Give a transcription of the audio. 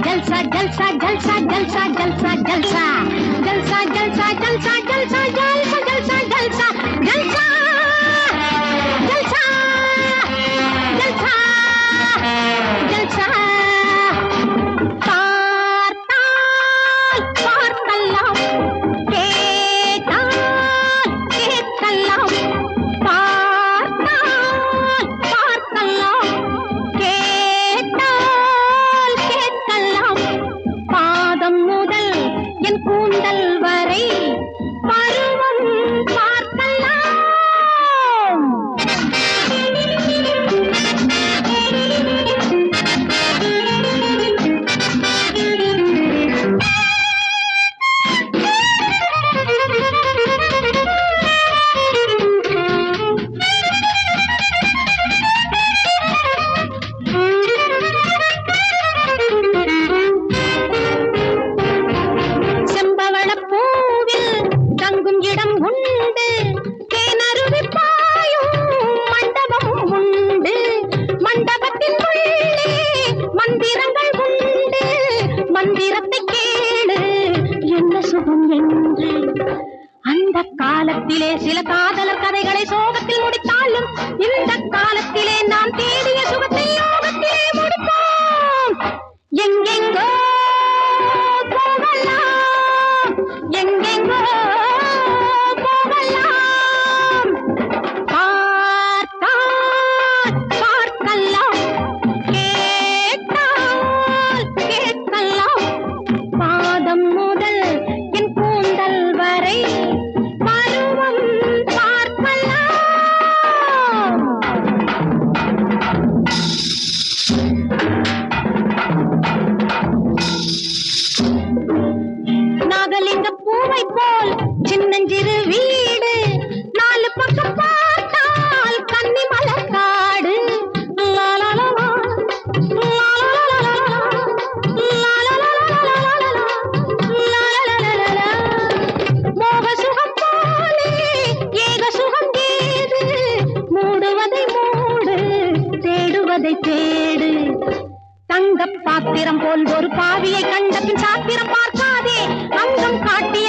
जलसा जलसा जलसा जलसा जलसा जलसा जलसा जलसा जलसा जलसा जलसा जलसा जलसा three. இந்த காலத்திலே சில காதலர் கதைகளை சோகத்தில் முடித்தாலும் நாகலிங்க போல் சின்னஞ்சிறு வீடு நாலு பக்கம் பார்த்தால் கன்னி மலக்காடு லாலாலாலா, மோக சுகம் போலே ஏக சுகம் ஏது மூடுவதை மூடு தேடுவதை தேடு. தங்க பாத்திரம் போல் ஒரு பாவியை கண்ட பின் சாத்திரம் பார்க்காதே அங்கம் காட்டிய